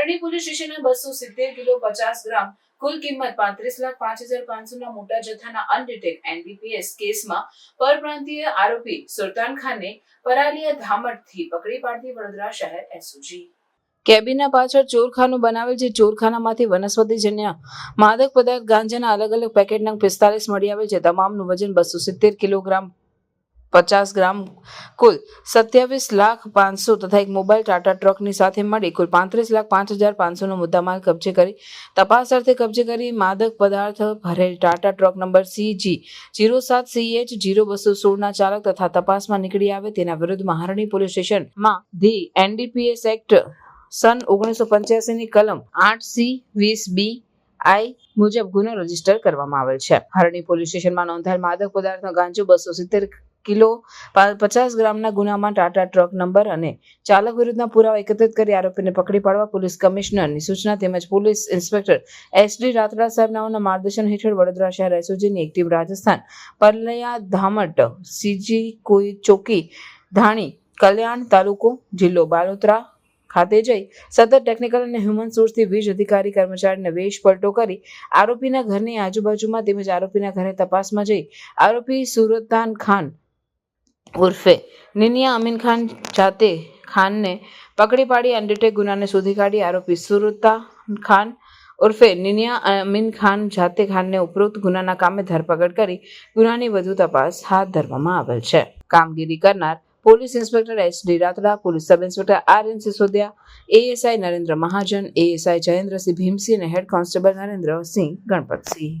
હરણી police સ્ટેશનના બસો સિત્તેર કિલો પચાસ ગ્રામ, કુલ કિંમત પાંત્રીસ લાખ પાંચ હજાર પાંચસોના મોટા જથ્થાના અનડિટેક એનડીપીએસ કેસમાં પરપ્રાંતીય આરોપી સુલતાન ખાનને પરાલિયા ધામટથી પકડી પાડતી વડોદરા શહેર એસઓજી. કેબિનના પાછળ ચોરખાનું બનાવેલ છે ચોરખાનામાંથી વનસ્પતિજન્ય માદક પદાર્થ ગાંજાના અલગ અલગ પેકેટ નંગ પિસ્તાલીસ મળી આવેલ છે. તમામનું વજન બસો સિત્તેર કિલોગ્રામ પચાસ ગ્રામ કુલ સત્યાવીસ લાખ પાંચસો તથા એક મોબાઈલ ટાટા ટ્રકની સાથે મળી કુલ પાંત્રીસ લાખ પાંચ હજાર પાંચસોનો મુદ્દામાલ કબજે કરી. તપાસ અર્થે કબજે કરી માદક પદાર્થ ભરેલ Tata truck number CG zero સાત સીએચ જીરો બસો સોળના ચાલક તથા તપાસમાં નીકળી આવે તેના વિરુદ્ધમાં મહારાણી પોલીસ સ્ટેશનમાં ધી એનડીપીએસ એક્ટ સન ઓગણીસો પંચ્યાસીની કલમ આઠ સી વીસ બી આઈ મુજબ ગુનો રજિસ્ટર કરવામાં આવેલ છે. હરણી પોલીસ સ્ટેશનમાં નોંધાયેલ માદક પદાર્થનો ગાંજો બસો સિત્તેર કિલો પચાસ ગ્રામના ગુનામાં ટાટા ટ્રક નંબર અને ચાલક વિરુદ્ધના પુરાવા એકત્રિત કરી આરોપીને પકડી પાડવા પોલીસ કમિશનરની સૂચના તેમજ police inspector S D Ratda સાહેબનાઓના માર્ગદર્શન હેઠળ વડોદરા શહેર એસઓજીની એક ટીમ રાજસ્થાન પરલયા ધામટ સીજી કોઈ ચોકી ધાણી કલ્યાણ તાલુકો જિલ્લો બાલોતરા ખાતે જઈ સતત ટેકનિકલ અને હ્યુમન સોર્સથી વીજ અધિકારી કર્મચારીને વેશ પલટો કરી આરોપીના ઘરની આજુબાજુમાં તેમજ આરોપીના ઘરે તપાસમાં જઈ આરોપી સુરતાન ખાન ઉર્ફે નિનિયા અમીન ખાન જાતે ખાનને પકડી પાડી અંડરટેક ગુનાને શોધી કાઢી. આરોપી સુરતા ખાન ઉર્ફે નિનિયા અમીન ખાન જાતે ખાનને ઉપરોક્ત ગુનાના કામે ધરપકડ કરી ગુનાની વધુ તપાસ હાથ ધરવામાં આવેલ છે. કામગીરી કરનાર police inspector H D Ratada, police sub inspector R N Sisodiya, ASI Narendra Mahajan, ASI Jayendrasinh Bhimsinh અને હેડ કોન્સ્ટેબલ નરેન્દ્ર સિંહ ગણપતસિંહ.